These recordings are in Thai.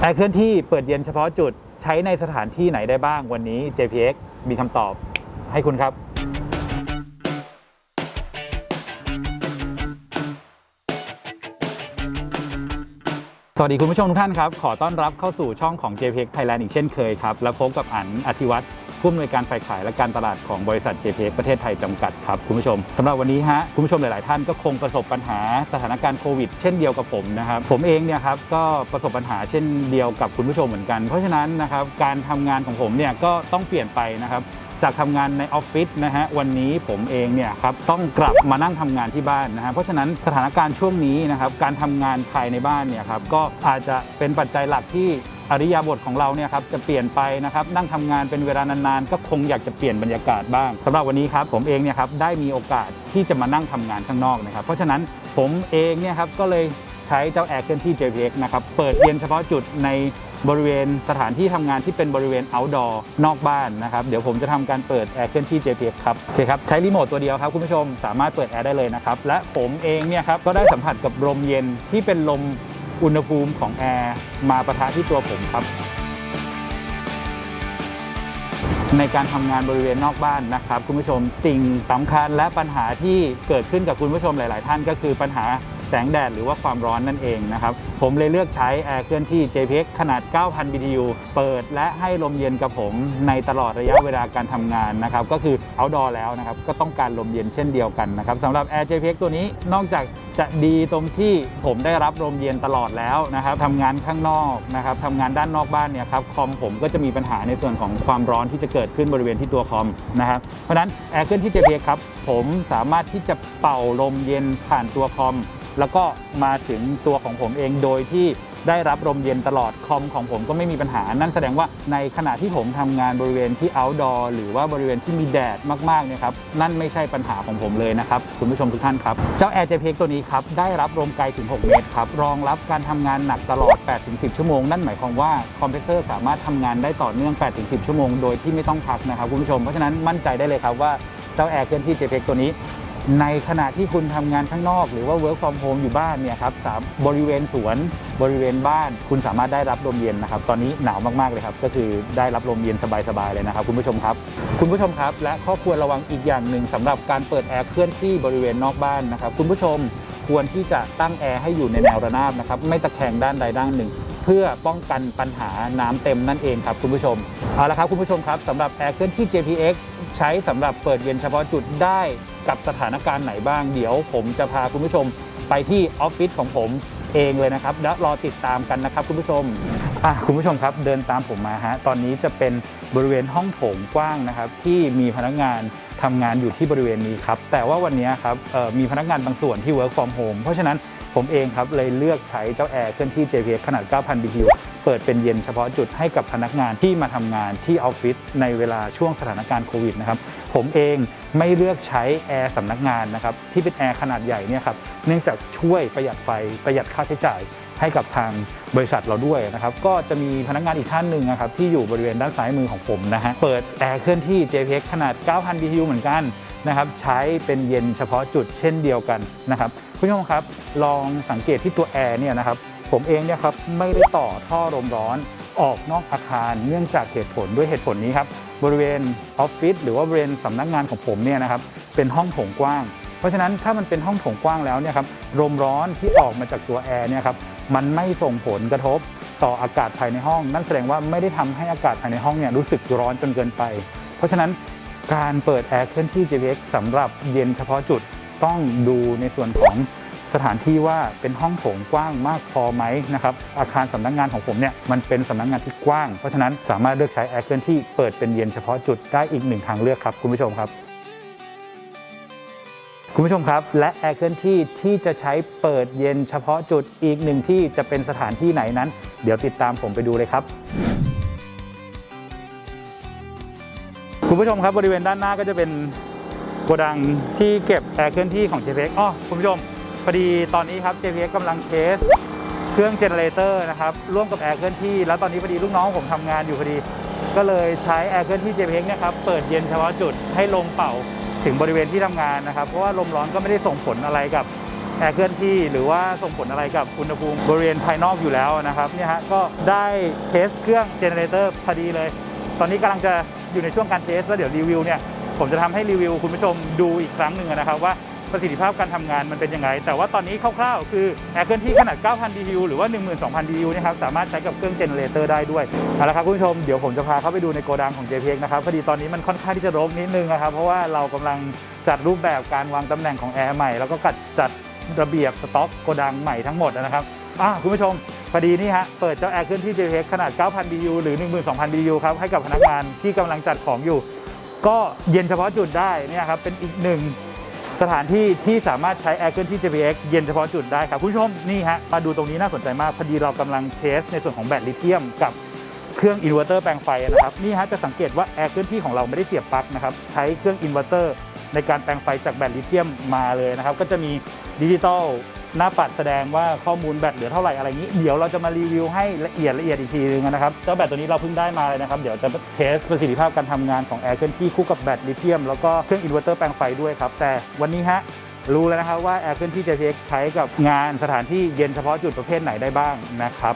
แอร์เคลื่อนที่เปิดเย็นเฉพาะจุดใช้ในสถานที่ไหนได้บ้างวันนี้ JPX มีคำตอบให้คุณครับ สวัสดีคุณผู้ชมทุกท่านครับ ขอต้อนรับเข้าสู่ช่องของ JPX Thailand อีกเช่นเคยครับ และพบกับอันอธิวัตรผู้อำนวยการฝ่ายขายและการตลาดของบริษัท JPX ประเทศไทยจำกัดครับคุณผู้ชมสำหรับวันนี้ฮะคุณผู้ชมหลาย ๆ ท่านก็คงประสบปัญหาสถานการณ์โควิดเช่นเดียวกับผมนะครับผมเองเนี่ยครับก็ประสบปัญหาเช่นเดียวกับคุณผู้ชมเหมือนกัน เพราะฉะนั้นนะครับการทำงานของผมเนี่ยก็ต้องเปลี่ยนไปนะครับ จากทำงานในออฟฟิศนะฮะวันนี้ผมเองเนี่ยครับต้องกลับมานั่งทำงานที่บ้านนะฮะเพราะฉะนั้นสถานการณ์ช่วงนี้นะครับการทำงานภายในบ้านเนี่ยครับก็อาจจะเป็นปัจจัยหลักที่อริยาบทของเราเนี่ยครับจะเปลี่ยนไปนะครับนั่งทำงานเป็นเวลานานๆ ก็คงอยากจะเปลี่ยนบรรยากาศบ้างสำหรับวันนี้ครับผมเองเนี่ยครับได้มีโอกาสที่จะมานั่งทำงานข้างนอกนะครับ เพราะฉะนั้นผมเองเนี่ยครับก็เลยใช้เจ้าแอร์เคลื่อนที่ JPX นะครับเปิดเย็นเฉพาะจุดใน บริเวณสถานที่ทำงานที่เป็นบริเวณ outdoor นอกบ้านนะครับ เดี๋ยวผมจะทำการเปิดแอร์เคลื่อนที่ JPX ครับโอเคครับ ใช้รีโมทตัวเดียวครับ คุณผู้ชมสามารถเปิดแอร์ได้เลยนะครับ และผมเองเนี่ยครับก็ได้สัมผัสกับลมเย็นที่เป็นลมอุณหภูมิของแอร์มาประทะที่ตัวผมครับ ในการทำงานบริเวณนอกบ้านนะครับ คุณผู้ชมสิ่งสำคัญและปัญหาที่เกิดขึ้นกับคุณผู้ชมหลาย ๆ ท่านก็คือปัญหา แสงแดดหรือว่าความร้อนนั่นเองนะครับ ผมเลยเลือกใช้แอร์เคลื่อนที่ JPX ขนาด 9,000 BTU เปิดและให้ลมเย็นกับผมในตลอดระยะเวลาการทำงานนะครับ ก็คือ outdoor แล้วนะครับ ก็ต้องการลมเย็นเช่นเดียวกันนะครับสำหรับ Air JPX ตัวนี้นอกจากจะดีตรงที่ผมได้รับลมเย็นตลอดแล้วนะครับทำงานข้างนอกนะครับทำงานด้านนอกบ้านเนี่ยครับคอมผมก็จะมีปัญหาในส่วนของความร้อนที่จะเกิดขึ้นบริเวณที่ตัวคอมนะครับเพราะฉะนั้นแอร์เคลื่อนที่ JPX ครับผมสามารถที่จะเป่าลมเย็นผ่านตัวคอม แล้วก็มาถึงตัวของผมเองโดยที่ได้รับลมเย็นตลอดคอมของผมก็ไม่มีปัญหา นั่นแสดงว่าในขณะที่ผมทำงานบริเวณที่ outdoor หรือว่าบริเวณที่มีแดดมากๆเนี่ยครับนั่นไม่ใช่ปัญหาของผมเลยนะครับ คุณผู้ชมทุกท่านครับ เจ้า Air JPX ตัวนี้ครับ ได้รับลมไกลถึง 6 เมตรครับ รองรับการทำงานหนักตลอด 8-10 ชั่วโมง นั่นหมายความว่าคอมเพรสเซอร์สามารถทำงานได้ต่อเนื่อง 8-10 ชั่วโมงโดยที่ไม่ต้องพักนะครับคุณผู้ชมเพราะฉะนั้นมั่นใจได้เลยครับว่าเจ้า Air เคลื่อนที่ JPX ตัวนี้ ในขณะที่คุณทำงานข้างนอก หรือว่า work from home อยู่บ้านเนี่ยครับบริเวณสวนบริเวณบ้าน คุณสามารถได้รับลมเย็นนะครับ ตอนนี้หนาวมากๆเลยครับ ก็คือได้รับลมเย็นสบายๆเลยนะครับ คุณผู้ชมครับ คุณผู้ชมครับ และข้อควรระวังอีกอย่างหนึ่งสำหรับการเปิดแอร์เคลื่อนที่บริเวณนอกบ้านนะครับ คุณผู้ชมควรที่จะตั้งแอร์ให้อยู่ในแนวระนาบนะครับไม่ตะแคงด้านใดด้านหนึ่ง เพื่อป้องกันปัญหาน้ำเต็มนั่นเองครับคุณผู้ชมเอาละครับคุณผู้ชมครับสำหรับแอร์เคลื่อนที่ JPX ใช้สำหรับเปิดเย็นเฉพาะจุดได้ กับสถานการณ์ไหนบ้าง เดี๋ยวผมจะพาคุณผู้ชมไปที่ออฟฟิศของผมเองเลยนะครับ และรอติดตามกันนะครับคุณผู้ชมอะคุณผู้ชมครับเดินตามผมมาฮะตอนนี้จะเป็นบริเวณห้องโถงกว้างนะครับ ที่มีพนักงานทำงานอยู่ที่บริเวณนี้ครับแต่ว่าวันนี้ครับมีพนักงานบางส่วนที่ work from home เพราะฉะนั้น ผมเองครับเลยเลือกใช้เจ้าแอร์เคลื่อนที่ JPX ขนาด 9,000 BTU เปิดเป็นเย็นเฉพาะจุดให้กับพนักงานที่มาทำงานที่ออฟฟิศในเวลาช่วงสถานการณ์โควิดนะครับ ผมเองไม่เลือกใช้แอร์สำนักงานนะครับที่เป็นแอร์ขนาดใหญ่เนี่ยครับเนื่องจากช่วยประหยัดไฟประหยัดค่าใช้จ่าย ให้กับทางบริษัทเราด้วยนะครับก็จะมีพนักงานอีกท่านหนึ่งนะครับที่อยู่บริเวณด้านซ้ายมือของผมนะฮะเปิดแอร์เคลื่อนที่ JPX ขนาด 9,000 BTU เหมือนกันนะครับใช้เป็นเย็นเฉพาะจุดเช่นเดียวกันนะครับคุณผู้ชมครับลองสังเกตที่ตัวแอร์เนี่ยนะครับผมเองเนี่ยครับไม่ได้ต่อท่อลมร้อนออกนอกอาคารเนื่องจากเหตุผลด้วยเหตุผลนี้ครับบริเวณออฟฟิศหรือว่าบริเวณสำนักงานของผมเนี่ยนะครับเป็นห้องโถงกว้าง เพราะฉะนั้นถ้ามันเป็นห้องโถงกว้างแล้วเนี่ยครับลมร้อนที่ออกมาจากตัวแอร์เนี่ยครับ มันไม่ส่งผลกระทบต่ออากาศภายในห้อง นั่นแสดงว่าไม่ได้ทำให้อากาศภายในห้องเนี่ยรู้สึกร้อนจนเกินไป เพราะฉะนั้นการเปิดแอร์เคลื่อนที่ JPX สำหรับเย็นเฉพาะจุดต้องดูในส่วนของสถานที่ว่าเป็นห้องโถงกว้างมากพอไหมนะครับอาคารสำนักงานของผมเนี่ยมันเป็นสำนักงานที่กว้าง เพราะฉะนั้นสามารถเลือกใช้แอร์เคลื่อนที่เปิดเป็นเย็นเฉพาะจุดได้อีกหนึ่งทางเลือกครับคุณผู้ชมครับ คุณผู้ชมครับ และแอร์เคลื่อนที่ที่จะใช้เปิดเย็นเฉพาะจุดอีกหนึ่งที่จะเป็นสถานที่ไหนนั้น เดี๋ยวติดตามผมไปดูเลยครับคุณผู้ชมครับบริเวณด้านหน้าก็จะเป็นโกดังที่เก็บแอร์เคลื่อนที่ของ JPX อ๋อคุณผู้ชมพอดีตอนนี้ครับ JPX กำลังเทสเครื่องเจเนเรเตอร์นะครับร่วมกับแอร์เคลื่อนที่ แล้วตอนนี้พอดีลูกน้องผมทำงานอยู่พอดี ก็เลยใช้แอร์เคลื่อนที่ JPX เนี่ยครับเปิดเย็นเฉพาะจุดให้ลมเป่า ถึงบริเวณที่ทำงานนะครับ เพราะว่าลมร้อนก็ไม่ได้ส่งผลอะไรกับแอร์เคลื่อนที่หรือว่าส่งผลอะไรกับอุณหภูมิบริเวณภายนอกอยู่แล้วนะครับเนี่ยฮะก็ได้เทสเครื่องเจเนเรเตอร์พอดีเลย ตอนนี้กำลังจะอยู่ในช่วงการเทสแล้วเดี๋ยวรีวิวเนี่ยผมจะทำให้รีวิวคุณผู้ชมดูอีกครั้งหนึ่งนะครับว่า ประสิทธิภาพการทำงานมันเป็นยังไง แต่ว่าตอนนี้คร่าวๆ คือแอร์เคลื่อนที่ขนาด 9,000 DPU หรือว่า 12,000 DPU นะครับสามารถใช้กับเครื่องเจเนเรเตอร์ได้ด้วยเอาละครับคุณผู้ชมเดี๋ยวผมจะพาเข้าไปดูในโกดังของ JPX นะครับพอดีตอนนี้มันค่อนข้างที่จะรกนิดนึงนะครับเพราะว่าเรากำลังจัดรูปแบบการวางตำแหน่งของแอร์ใหม่ แล้วก็กัดจัดระเบียบสต็อกโกดังใหม่ทั้งหมดนะครับอะคุณผู้ชมพอดีนี่ฮะ เปิดเจ้าแอร์เคลื่อนที่ JPX ขนาด 9,000 BU หรือ 12,000 BU ครับ ให้กับพนักงานที่กำลังจัดของอยู่ ก็เย็นเฉพาะจุดได้นี่ครับ เป็นอีกหนึ่ง สถานที่ที่สามารถใช้แอร์เคลื่อนที่ JPX เย็นเฉพาะจุดได้ครับคุณผู้ชมนี่ฮะมาดูตรงนี้น่าสนใจมากพอดีเรากำลังเทสในส่วนของแบตลิเธียมกับเครื่องอินเวอร์เตอร์แปลงไฟนะครับนี่ฮะจะสังเกตว่าแอร์เคลื่อนที่ของเราไม่ได้เสียบปลั๊กนะครับใช้เครื่องอินเวอร์เตอร์ในการแปลงไฟจากแบตลิเธียมมาเลยนะครับก็จะมีดิจิตอล หน้าปัดแสดงว่าข้อมูลแบตเหลือเท่าไหร่อะไรอย่างนี้ เดี๋ยวเราจะมารีวิวให้ละเอียดละเอียดอีกทีนึงนะครับเจ้าแบตตัวนี้เราเพิ่งได้มาเลยนะครับเดี๋ยวจะเทสประสิทธิภาพการทำงานของแอร์เคลื่อนที่คู่กับแบตลิเธียมแล้วก็เครื่องอินเวอร์เตอร์แปลงไฟด้วยครับแต่วันนี้ฮะรู้แล้วนะครับว่าแอร์เคลื่อนที่ JPX ใช้กับงานสถานที่เย็นเฉพาะจุดประเภทไหนได้บ้างนะครับ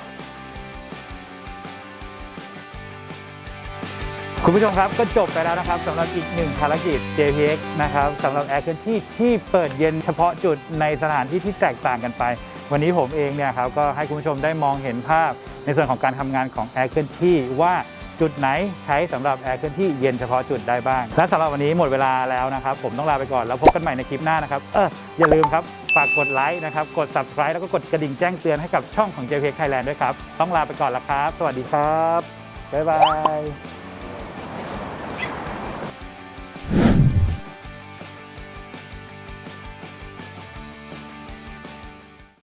คุณผู้ชมครับก็จบไปแล้วนะครับสำหรับอีกหนึ่งภารกิจ JPX นะครับสำหรับแอร์เคลื่อนที่ที่เปิดเย็นเฉพาะจุดในสถานที่ที่แตกต่างกันไป วันนี้ผมเองเนี่ยครับก็ให้คุณผู้ชมได้มองเห็นภาพ ในส่วนของการทำงานของแอร์เคลื่อนที่ว่าจุดไหนใช้สำหรับแอร์เคลื่อนที่เย็นเฉพาะจุดได้บ้าง และสำหรับวันนี้หมดเวลาแล้วนะครับ ผมต้องลาไปก่อนแล้วพบกันใหม่ในคลิปหน้านะครับเอออย่าลืมครับฝากกดไลค์นะครับกด subscribe แล้วก็กดกระดิ่งแจ้งเตือนให้กับช่องของ JPX Thailand ด้วยครับต้องลาไปก่อนละครับ สวัสดีครับบ๊ายบาย